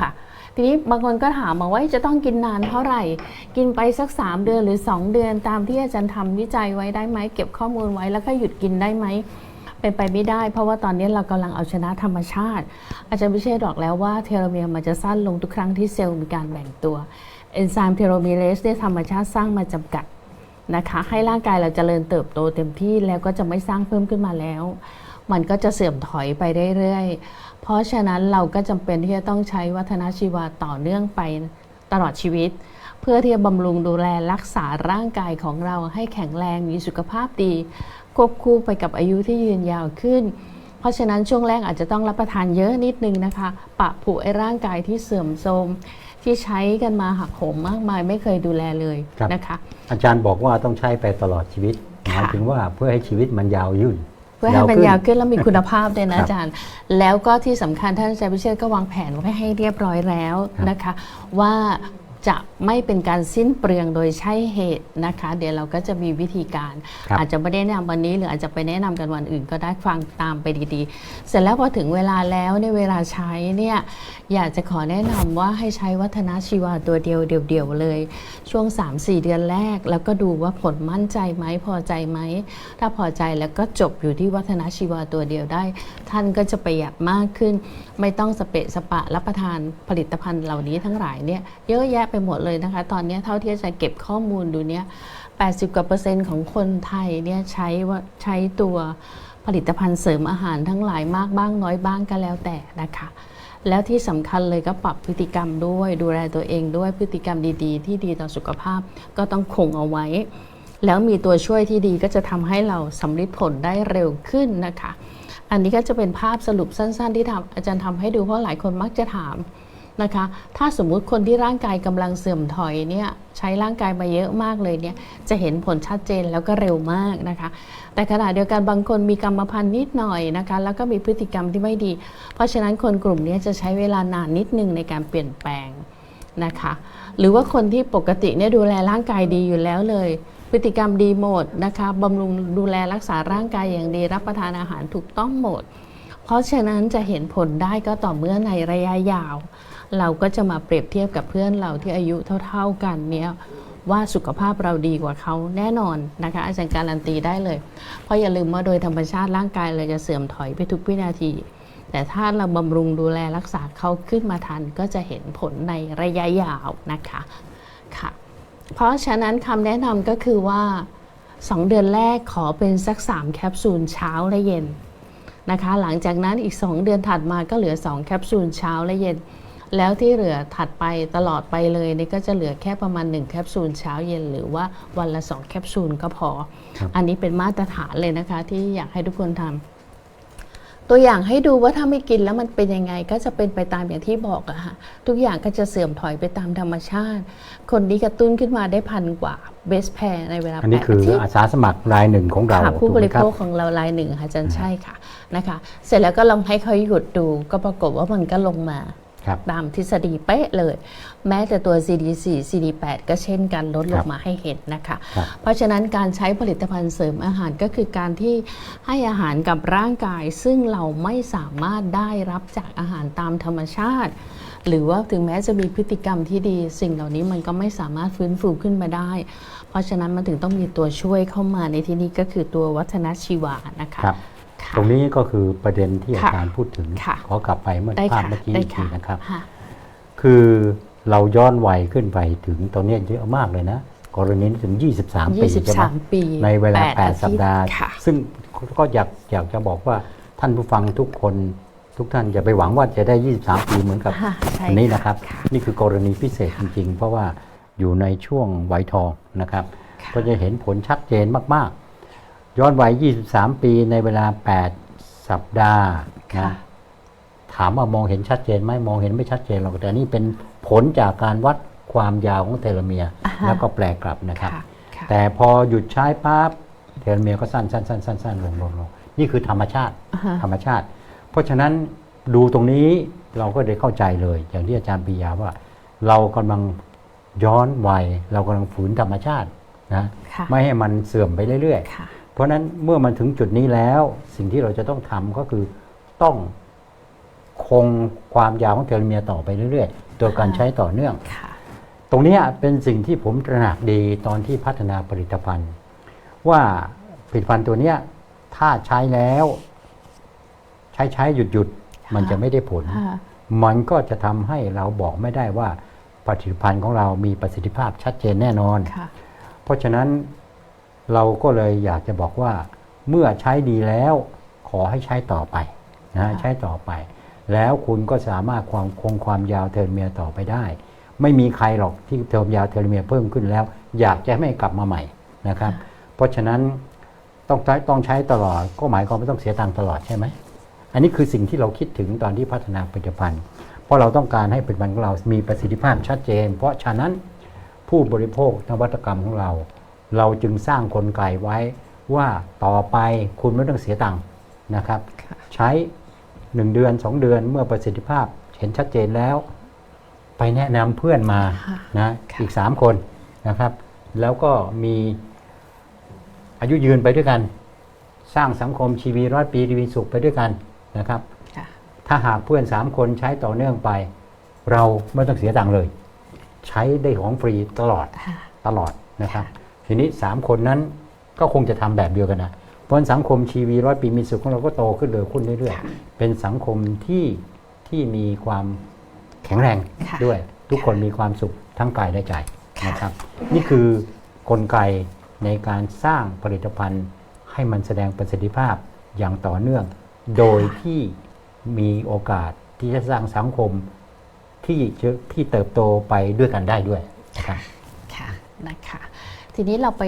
ค่ะ ทีนี้บางคนก็ถามมาว่าจะต้องกินนานเท่าไหร่ กินไปสัก 3 เดือนหรือ 2 เดือนตามที่อาจารย์ทำวิจัยไว้ได้ไหมเก็บข้อมูลไว้แล้วก็หยุดกินได้ไหมเป็นไปไม่ได้ เพราะว่าตอนนี้เรากำลังเอาชนะธรรมชาติ อาจารย์พิเชษบอกแล้วว่าเทโลเมียร์มันจะสั้นลงทุกครั้งที่เซลล์มีการแบ่งตัวเอนไซม์เทโลเมเรสได้ธรรมชาติสร้างมาจำกัดนะคะ ให้ร่างกายเราจเจริญเติบโตเต็มที่แล้วก็จะไม่สร้างเพิ่มขึ้นมาแล้ว มันก็จะเสื่อมถอยไปเรื่อยๆ เพราะฉะนั้นเราก็จำเป็นที่จะต้องใช้วัฒนชีวาต่อเนื่องไปตลอดชีวิต เพื่อที่จะบำรุงดูแลรักษาร่างกายของเราให้แข็งแรงมีสุขภาพดี ควบคู่ไปกับอายุที่ยืนยาวขึ้น เพราะฉะนั้นช่วงแรกอาจจะต้องรับประทานเยอะนิดนึงนะคะ ปะผุไอ้ร่างกายที่เสื่อมโทรมที่ใช้กันมาหักโหมมากมายไม่เคยดูแลเลยครับนะคะ อาจารย์บอกว่าต้องใช้ไปตลอดชีวิตหค่ะมายถึงว่าเพื่อให้ชีวิตมันยาวยืนเพื่อให้มันขึ้ยาวขึ้นแล้วมีคุณภาพด้วยนะครับอาจารย์ แล้วก็ที่สำคัญท่านอาจารย์พิเชษก็วางแผนไว้ให้เรียบร้อยแล้วครับนะคะ ว่า จะไม่เป็นการสิ้นเปลืองโดยใช่เหตุนะคะ เดี๋ยวเราก็จะมีวิธีการ ครับ อาจจะไม่ได้แนะนำวันนี้ หรืออาจจะไปแนะนำกันวันอื่นก็ได้ฟังตามไปดีๆ เสร็จแล้วพอถึงเวลาแล้วในยเวลาใช้เนี่ยอยากจะขอแนะนำว่าให้ใช้วัฒนชีวาตัวเดียวเดี่ยวๆเลย ช่วง 3-4 เดือนแรก แล้วก็ดูว่าผลมั่นใจไหมพอใจไหม ถ้าพอใจแล้วก็จบอยู่ที่วัฒนชีวาตัวเดียวได้ ท่านก็จะประหยัดมากขึ้น ไม่ต้องสเปะสปะรับประทานผลิตภัณฑ์เหล่านี้ทั้งหลายเนี่ยเยอะแยะไปหมดเลยนะคะ ตอนนี้เท่าที่จะเก็บข้อมูลดูเนี่ย80 กว่าเปอร์เซ็นต์ของคนไทยเนี่ยใช้ว่าใช้ตัวผลิตภัณฑ์เสริมอาหารทั้งหลายมากบ้างน้อยบ้างก็แล้วแต่นะคะแล้วที่สำคัญเลยก็ปรับพฤติกรรมด้วย ดูแลตัวเองด้วยพฤติกรรมดีๆ ที่ดีต่อสุขภาพก็ต้องคงเอาไว้ แล้วมีตัวช่วยที่ดีก็จะทำให้เราสำลิดผลได้เร็วขึ้นนะคะ อันนี้ก็จะเป็นภาพสรุปสั้น ๆ ที่ทำอาจารย์ทำให้ดูเพราะหลายคนมักจะถาม นะคะ ถ้าสมมุติคนที่ร่างกายกำลังเสื่อมถอยเนี่ยใช้ร่างกายมาเยอะมากเลยเนี่ยจะเห็นผลชัดเจนแล้วก็เร็วมากนะคะ แต่ขณะเดียวกันบางคนมีกรรมพันธุ์นิดหน่อยนะคะ แล้วก็มีพฤติกรรมที่ไม่ดี เพราะฉะนั้นคนกลุ่มนี้จะใช้เวลานานนิดนึงในการเปลี่ยนแปลงนะคะ หรือว่าคนที่ปกติเนี่ยดูแลร่างกายดีอยู่แล้วเลย พฤติกรรมดีหมดนะคะบำรุงดูแลรักษาร่างกายอย่างดีรับประทานอาหารถูกต้องหมด เพราะฉะนั้นจะเห็นผลได้ก็ต่อเมื่อในระยะยาว เราก็จะมาเปรียบเทียบกับเพื่อนเราที่อายุเท่า ๆกันเนี้ยว่าสุขภาพเราดีกว่าเขาแน่นอนนะคะ อาจารย์การันตีได้เลย เพราะอย่าลืมว่าโดยธรรมชาติร่างกายเราจะเสื่อมถอยไปทุกวินาที แต่ถ้าเราบำรุงดูแลรักษาเขาขึ้นมาทันก็จะเห็นผลในระยะยาวนะคะค่ะ เพราะฉะนั้นคำแนะนำก็คือว่า 2 เดือนแรกขอเป็นสัก 3 แคปซูลเช้าและเย็นนะคะ หลังจากนั้นอีก 2 เดือนถัดมาก็เหลือ 2 แคปซูลเช้าและเย็น แล้วที่เหลือถัดไปตลอดไปเลยนี่ก็จะเหลือแค่ประมาณ 1 แคปซูลเช้าเย็น หรือว่าวันละ 2 แคปซูลก็พอครับอันนี้เป็นมาตรฐานเลยนะคะ ที่อยากให้ทุกคนทำตัวอย่างให้ดูว่าถ้าไม่กินแล้วมันเป็นยังไงก็จะเป็นไปตามอย่างที่บอกอะค่ะทุกอย่างก็จะเสื่อมถอยไปตามธรรมชาติ คนนี้กระตุ้นขึ้นมาได้พันกว่าเบสแพร์ในเวลาอันนี้แปดคืออาทิตย์อาสาสมัครรายหนึ่งของเราค่ะผู้ถูกบไหมริครัโภบคของเรารายหนึ่งค่ะอาจารย์ใช่ค่ะนะคะ เสร็จแล้วก็ลองให้เขาหยุดดูก็ปรากฏว่ามันก็ลงมาครับ ตามทฤษฎีเป๊ะเลย แม้แต่ตัว CD4 CD8 ก็เช่นกันลดลครังบมาให้เห็นนะคะครับเพราะฉะนั้นการใช้ผลิตภัณฑ์เสริมอาหารก็คือการที่ให้อาหารกับร่างกาย ซึ่งเราไม่สามารถได้รับจากอาหารตามธรรมชาติ หรือว่าถึงแม้จะมีพฤติกรรมที่ดี สิ่งเหล่านี้มันก็ไม่สามารถฟื้นฟูขึ้นมาได้ เพราะฉะนั้นมันถึงต้องมีตัวช่วยเข้ามาในที่นี้ก็คือตัววัฒนชีวานะคะครับค่ะ ตรงนี้ก็คือประเด็นที่อาค่ะจารย์พูดถึงค่ะขอกลับไปเมื่อได้ภาพค่ะเมื่อกี้ได้อีกทีค่ะนะครับค่ะคือเราย้อนวัยขึ้นไปถึงตอนนี้เยอะมากเลยนะ กรณีนี้ถึง 23 ปีใช่ไหม23ปีในเวลาแปด8สัปดาห์อาทิตย์ค่ะซึ่งก็อยากอยากจะบอกว่าท่านผู้ฟังทุกคนทุกท่านอย่าไปหวังว่าจะได้ 23 ปีเหมือนกับค่ะใช่อันนี้นะครับค่ะนี่คือกรณีพิเศษจริง ๆ เพราะว่าอยู่ในช่วงวัยทองนะครับค่ะก็จะเห็นผลชัดเจนมากๆ ย้อนวัย 23 ปีในเวลา 8 สัปดาห์ค่ะนะถามว่ามองเห็นชัดเจนไหมมองเห็นไม่ชัดเจนหรอกแต่นี่เป็นผลจากการวัดความยาวของเทโลเมียร์อ่าฮะแล้วก็แปลกลับนะครับค่ะค่ะแต่พอหยุดใช้ปั๊บเทโลเมียร์ก็สั้นสั้นสั้นสั้นสั้นลงลงลงนี่คือธรรมชาติอ่าฮะธรรมชาติ เพราะฉะนั้นดูตรงนี้เราก็ได้เข้าใจเลย อย่างที่อาจารย์ปิยาว่า เรากำลังย้อนวัยเรากำลังฝืนธรรมชาตินะค่ะไม่ให้มันเสื่อมไปเรื่อยค่ะๆ เพราะฉะนั้นเมื่อมันถึงจุดนี้แล้ว สิ่งที่เราจะต้องทำก็คือต้องคงความยาวของเทโลเมียร์ต่อไปเรื่อยๆ โดยการค่ะใช้ต่อเนื่องค่ะตรงเนี้ยเป็นสิ่งที่ผมตระหนักดีตอนที่พัฒนาผลิตภัณฑ์ ว่าผลิตภัณฑ์ตัวเนี้ยถ้าใช้แล้ว ใช้ใช้หยุดหยุดๆมันจะไม่ได้ผลค่ะมันก็จะทำให้เราบอกไม่ได้ว่าผลิตภัณฑ์ของเรามีประสิทธิภาพชัดเจนแน่นอนค่ะเพราะฉะนั้น เราก็เลยอยากจะบอกว่าเมื่อใช้ดีแล้วขอให้ใช้ต่อไปนะค่ะใช้ต่อไป แล้วคุณก็สามารถความคงความยาวเทอร์เมียร์ต่อไปได้ ไม่มีใครหรอกที่เทอมยาวเทอร์เมียร์เพิ่มขึ้นแล้ว อยากจะให้กลับมาใหม่นะครับ เพราะฉะนั้นต้องใช้ต้องใช้ตลอด ก็หมายความว่าต้องเสียตังค์ตลอดใช่ไหมอันนี้คือสิ่งที่เราคิดถึงตอนที่พัฒนาผลิตภัณฑ์ เพราะเราต้องการให้ผลิตภัณฑ์ของเรามีประสิทธิภาพชัดเจน เพราะฉะนั้นผู้บริโภคนวัตกรรมของเรา เราจึงสร้างกลไกไว้ว่าต่อไปคุณไม่ต้องเสียตังค์นะครับค่ะใช้ 1 เดือน 2 เดือนเมื่อประสิทธิภาพเห็นชัดเจนแล้ว ไปแนะนำเพื่อนมาค่ะนะค่ะอีก 3 คนนะครับ แล้วก็มีอายุยืนไปด้วยกัน สร้างสังคมชีวีร้อยปีดีวีสุขไปด้วยกันนะครับค่ะถ้าหากเพื่อน 3 คนใช้ต่อเนื่องไป เราไม่ต้องเสียตังค์เลย ใช้ได้ของฟรีตลอดค่ะตลอดนะครับ ทีนี้ 3 คนนั้นก็คงจะทำแบบเดียวกันนะเพราะสังคมชีวีร้อยปีมีสุขของเราก็โตขึ้นเรื่อยขึ้นเรื่อยค่ะๆเป็นสังคมที่ที่มีความแข็งแรงค่ะด้วย ทุกคนมีความสุขทั้งกายและใจนะครับ นี่คือกลไกในการสร้างผลิตภัณฑ์ให้มันแสดงประสิทธิภาพอย่างต่อเนื่อง โดยที่มีโอกาสที่จะสร้างสังคมที่จะที่เติบโตไปด้วยกันได้ด้วยนะครับค่ะนะคะ ทีนี้เราไป